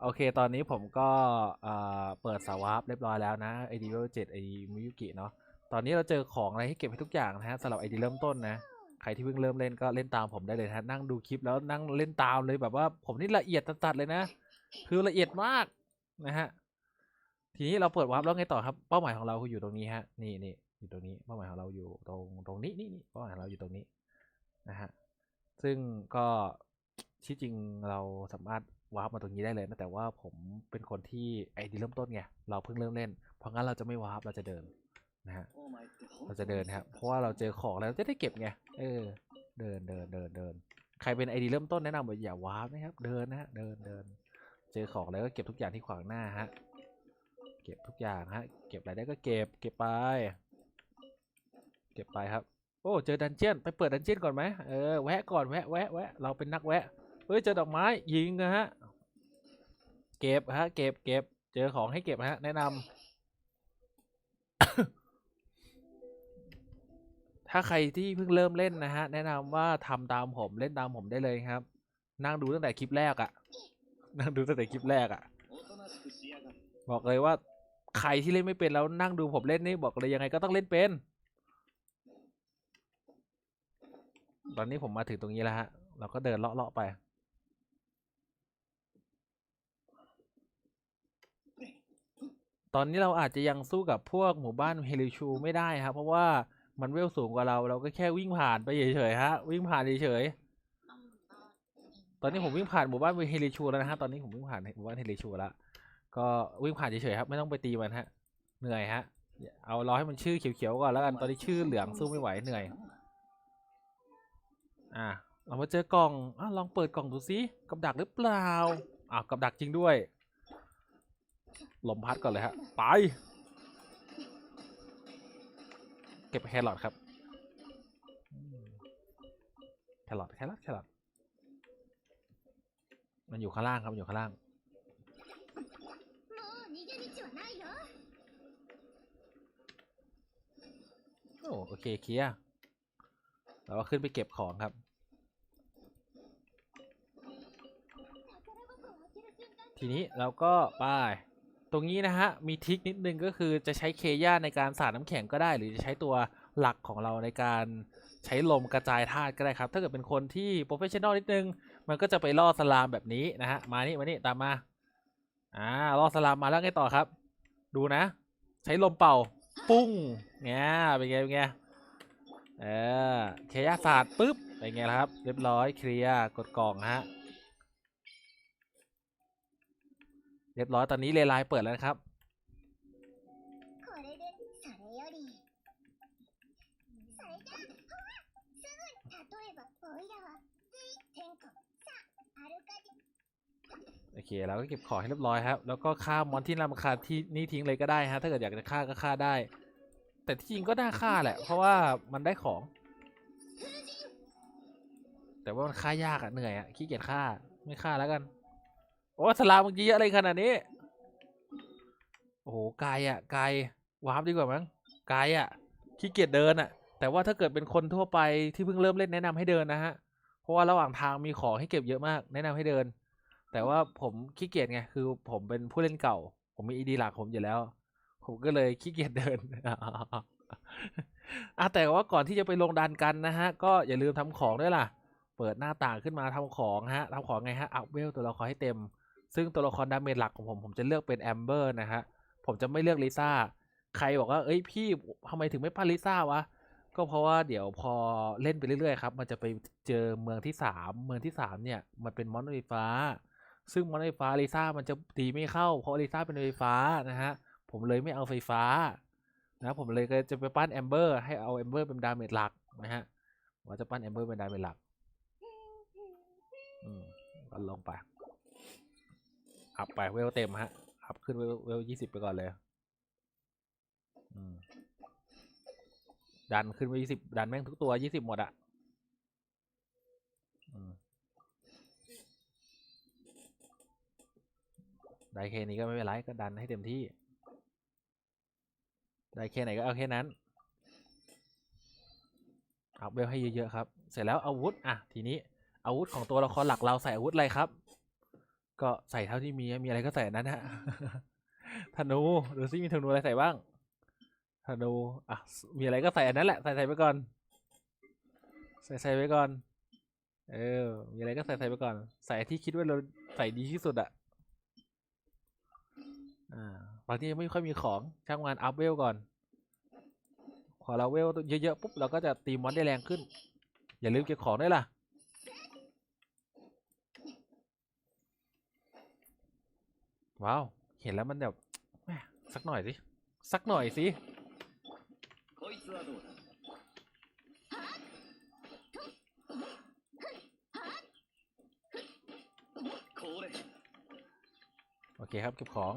โอเค ตอนนี้ผมก็เปิดสวาร์ปเรียบร้อยแล้วนะไอดีเวเจ็ดไอดีมิยุกิเนาะ ตอนนี้เราเจอของอะไรให้เก็บให้ทุกอย่างนะฮะสำหรับไอดีเริ่มต้นนะ ใครที่เพิ่งเริ่มเล่นก็เล่นตามผมได้เลยนะฮะนั่งดูคลิปแล้วนั่งเล่นตามเลยแบบว่าผมนี่ละเอียดตัดๆเลยนะ คือละเอียดมากนะฮะ ทีนี้เราเปิดวาร์ปแล้วไงต่อครับ เป้าหมายของเราคืออยู่ตรงนี้ฮะ นี่นี่อยู่ตรงนี้ เป้าหมายของเราอยู่ตรงตรงนี้นี่นี่เป้าหมายของเราอยู่ตรงนี้นะฮะ ซึ่งก็ ที่จริงเราสามารถวาร์ปมาตรงนี้ได้เลยนะแต่ว่าผมเป็นคนที่ไอดีเริ่มต้นไงเราเพิ่งเริ่มเล่น เพราะงั้นเราจะไม่วาร์ปเราจะเดินนะฮะเราจะเดินครับเพราะว่าเราเจอของแล้วจะได้เก็บไงเออ เดินเดินเดินเดินใครเป็นไอดีเริ่มต้นแนะนำว่าอย่าวาร์ปนะครับเดินนะฮะเดินเดิน เจอของแล้วก็เก็บทุกอย่างที่ขวางหน้าฮะเก็บทุกอย่างฮะเก็บอะไรได้ก็เก็บเก็บไป เก็บไปครับ โอ้เจอดันเจียนไปเปิดดันเจียนก่อนไหมเออแวะก่อนแวะแวะแวะเราเป็นนักแวะ เฮ้ยเจอดอกไม้ยิงนะฮะ เก็บฮะ เก็บเก็บเจอของให้เก็บฮะ แนะนำถ้าใครที่เพิ่งเริ่มเล่นนะฮะ แนะนำว่าทำตามผมเล่นตามผมได้เลยครับ นั่งดูตั้งแต่คลิปแรกอะนั่งดูตั้งแต่คลิปแรกอะบอกเลยว่าใครที่เล่นไม่เป็นแล้วนั่งดูผมเล่นนี่บอกเลยยังไงก็ต้องเล่นเป็น ตอนนี้ผมมาถึงตรงนี้แล้วฮะ เราก็เดินเลาะๆไป ตอนนี้เราอาจจะยังสู้กับพวกหมู่บ้านเฮลิชูไม่ได้ครับ เพราะว่ามันเวลสูงกว่าเราเราก็แค่วิ่งผ่านไปเฉยๆฮะ วิ่งผ่านเฉยๆตอนนี้ผมวิ่งผ่านหมู่บ้านเฮลิชูแล้วนะฮะตอนนี้ผมวิ่งผ่านหมู่บ้านเฮลิชูแล้วก็วิ่งผ่านเฉยๆครับ ไม่ต้องไปตีมันฮะ เหนื่อยฮะ เอารอให้มันชื่อเขียวๆก่อนแล้วกันตอนนี้ชื่อเหลืองสู้ไม่ไหวเหนื่อย อะเรามาเจอกล่องอะลองเปิดกล่องดูซิกับดักหรือเปล่าอ้าวกับดักจริงด้วย ลมพัดก่อนเลยฮะไปเก็บแครอทครับแครอทแครอทแครอทมันอยู่ข้างล่างครับอยู่ข้างล่างโอโอเคเคลียร์แล้วก็ขึ้นไปเก็บของครับ ทีนี้เราก็ไป ตรงนี้นะฮะมีทิกนิดนึงก็คือจะใช้เคย่าในการสาดน้ำแข็งก็ได้ หรือจะใช้ตัวหลักของเราในการใช้ลมกระจายธาตุก็ได้ครับ ถ้าเกิดเป็นคนที่โปรเฟชชั่นอลนิดนึง มันก็จะไปล่อสลามแบบนี้นะฮะมานี่มานี่ตามมาอ่าล่อสลามมาแล้วไงต่อครับ ดูนะ ใช้ลมเป่าปุ้งเนี่ยเป็นไงเป็นไงเออเคยาศาสตร์ปุ๊บเป็นไงละครับ เรียบร้อยเคลียร์กดกล่องฮะ เรียบร้อยตอนนี้เลไลเปิดแล้วนะครับ โอเคเราก็เก็บของให้เรียบร้อยครับ แล้วก็ฆ่ามอนที่รำคาที่นี่ทิ้งเลยก็ได้ฮะ ถ้าเกิดอยากจะฆ่าก็ฆ่าได้ แต่ที่จริงก็น่าฆ่าแหละ เพราะว่ามันได้ของ แต่ว่ามันฆ่ายากอะเหนื่อยอะขี้เกียจฆ่าไม่ฆ่าแล้วกัน โอ้สลามเมื่อกี้อะไรขนาดนี้ โอ้โหไกลอะไกลวาร์ปดีกว่ามั้งไกลอะขี้เกียจเดินอะ แต่ว่าถ้าเกิดเป็นคนทั่วไปที่เพิ่งเริ่มเล่นแนะนำให้เดินนะฮะ เพราะว่าระหว่างทางมีของให้เก็บเยอะมาก แนะนำให้เดิน แต่ว่าผมขี้เกียจไงคือ ผมเป็นผู้เล่นเก่า ผมมีอีดีหลักผมอยู่แล้ว ผมก็เลยขี้เกียจเดินอะแต่ว่าก่อนที่จะไปลงดันกันนะฮะ ก็อย่าลืมทำของด้วยล่ะ เปิดหน้าต่างขึ้นมาทำของฮะทำของไงฮะอัพเวลตัวละครให้เต็ม ซึ่งตัวละครดาเมจหลักของผม ผมจะเลือกเป็นแอมเบอร์นะฮะ ผมจะไม่เลือกลิซ่า ใครบอกว่า เอ้ยพี่ทำไมถึงไม่ปั้นลิซ่าวะ ก็เพราะว่าเดี๋ยวพอเล่นไปเรื่อยๆครับ มันจะไปเจอเมืองที่สามเมืองที่สามเนี่ย มันเป็นมอนไฟฟ้า ซึ่งมอนไฟฟ้าลิซ่ามันจะตีไม่เข้า เพราะลิซ่าเป็นไฟฟ้านะฮะ ผมเลยไม่เอาไฟฟ้านะผมเลยก็จะไปปั้นแอมเบอร์ให้เอาแอมเบอร์เป็นดาเมจหลักนะฮะว่าจะปั้นแอมเบอร์เป็นดาเมจหลัก อืมก็ลงไป อัพไปเวลเต็มฮะ อัพขึ้นเวลเวลยี่สิบไปก่อนเลยดันขึ้นไปยี่สิบดันแม่งทุกตัวยี่สิบหมดอะอได้แค่นี้ก็ไม่เป็นไรก็ดันให้เต็มที่ ได้แค่ไหนก็เอาแค่นั้นอัพเวลให้เยอะๆครับ เสร็จแล้วอาวุธ อะ ทีนี้อาวุธของตัวละครหลักเราใส่อาวุธอะไรครับ ก็ใส่เท่าที่มีมีอะไรก็ใส่นั้นฮะธนูดูซิมีธนูอะไรใส่บ้างธนูอะมีอะไรก็ใส่อันนั้นแหละใส่ใส่ไปก่อน ใส่ใส่ไปก่อน เออ มีอะไรก็ใส่ใส่ไปก่อน ใส่ที่คิดว่าเราใส่ดีที่สุดอะอ่าบางทียังไม่ค่อยมีของช่างมันอัพเวลก่อนพอเราเวลเยอะๆปุ๊บเราก็จะตีมอนได้แรงขึ้น อย่าลืมเก็บของด้วยล่ะ ว้าว เห็นแล้วมันแบบแสักหน่อยสิ สักหน่อยสิโอเคครับเก็บของ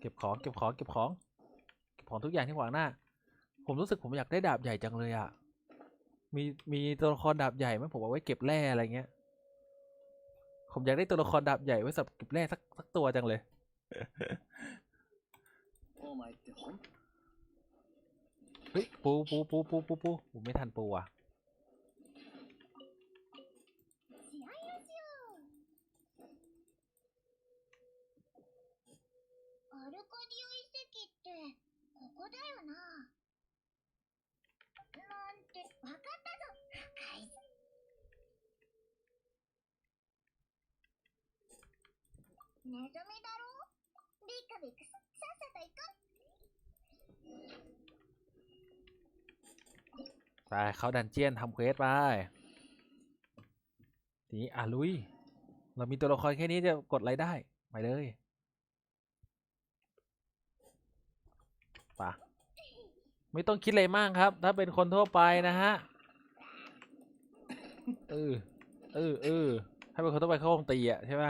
เก็บของเก็บของเก็บของเก็บของทุกอย่างที่ขวางหน้า ผมรู้สึกผมอยากได้ดาบใหญ่จังเลยอ่ะ มีมีตัวละครดาบใหญ่ไหมผมเอาไว้เก็บแร่อะไรเงี้ย ผมอยากได้ตัวละครดาบใหญ่ไว้สำหรับเก็บแร่สักสักตัวจังเลย お前ってほん เฮ้ยปูปูปูปูปูปูผมไม่ทันปูอ่ะ 試合をしようアルカディオ遺跡ってここだよな ネズミだろビクビクさっさと行こ ไปเข้าดันเจียนทำเควสไป ทีนี้อ่ะลุย เรามีตัวละครแค่นี้จะกดอะไรได้ ไปเลยปะไม่ต้องคิดอะไรมากครับ ถ้าเป็นคนทั่วไปนะฮะ เออ เออเออ ถ้าเป็นคนทั่วไปเขาคงตีอ่ะใช่ไหม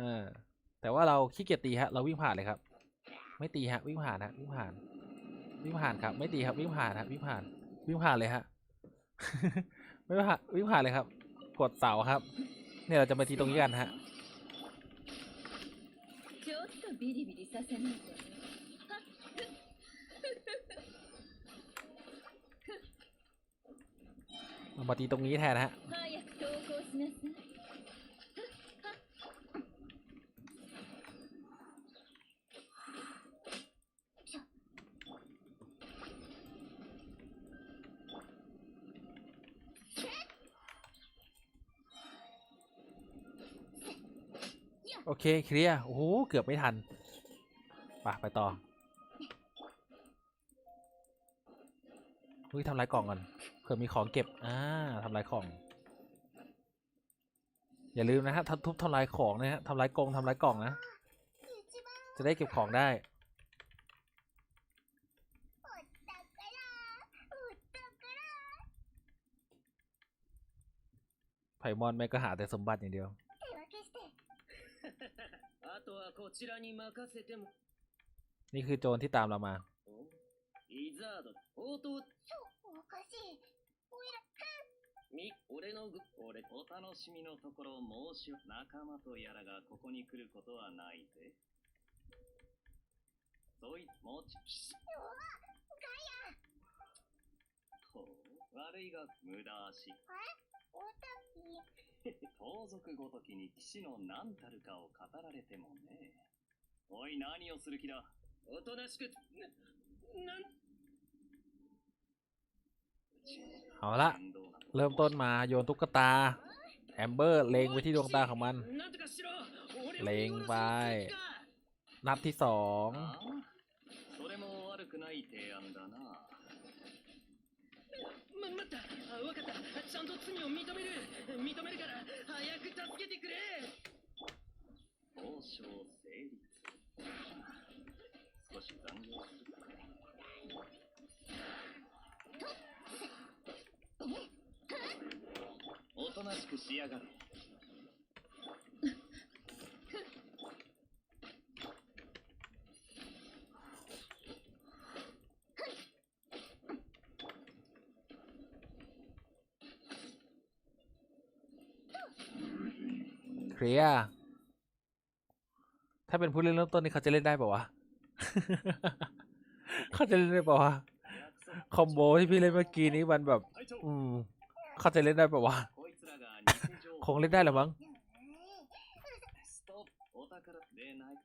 ออแต่ว่าเราขี้เกียจตีฮะ เราวิ่งผ่านเลยครับ ไม่ตีฮะวิ่งผ่านฮะวิ่งผ่าน วิ่งผ่านครับ ไม่ตีครับวิ่งผ่านฮะวิ่งผ่านวิ่งผ่านเลยฮะไม่ผ่านวิ่งผ่านเลยครับ กดเสาครับ เนี่ยเราจะมาตีตรงนี้กันฮะมาตีตรงนี้แทนฮะ โอเค เคลียร์โอ้โห เกือบไม่ทันไปไปต่ออุ้ยทำลายกล่องก่อนเผื่อมีของเก็บ อ่าทำลายของ อย่าลืมนะฮะทุบทำลายของนะฮะทำลายกองทำลายกล่องนะ จะได้เก็บของได้ ไพมอนแม่ก็หาแต่สมบัติอย่างเดียว あとはこちらに任せても นี่คือโจรที่ตามเรามา おイザード応答そうおかしいおいらみ俺のぐ俺お楽しみのところを申し仲間とやらがここに来ることはないぜそいもちほう悪いが無駄足おたき 盗賊ごときに騎士の何たるかを語られてもねおい何をする気だおとなしくななん เอาละ 面倒な เริ่มต้นมาโยนตุ๊กตา แอมเบอร์เลงไปที่ดวงตาของมัน なんとかしろ俺をレン見殺しにバイする気か นัดที่สอง ま、待ったあわかったちゃんと罪を認める。認めるから早く助けてくれ。交渉成立。少し残業するか。おとなしくしやがる。 เคลียร์ถ้าเป็นผู้เล่นเริ่มต้นนี่เขาจะเล่นได้ป่าวะ เขาจะเล่นได้เปล่าวะ คอมโบที่พี่เล่นเมื่อกี้นี้มันแบบ 隊長 อืมเขาจะเล่นได้เปล่าวะ こいつらが偽情報 คงเล่นได้แหละมั้ง ストップお宝でない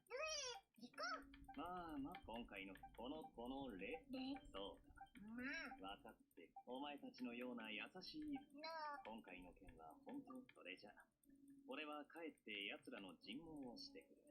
まあまあ今回のこのこのレでそうまあ分かってお前たちのような優しいの今回の件は本当それじゃ 俺は帰って奴らの尋問をしてくる。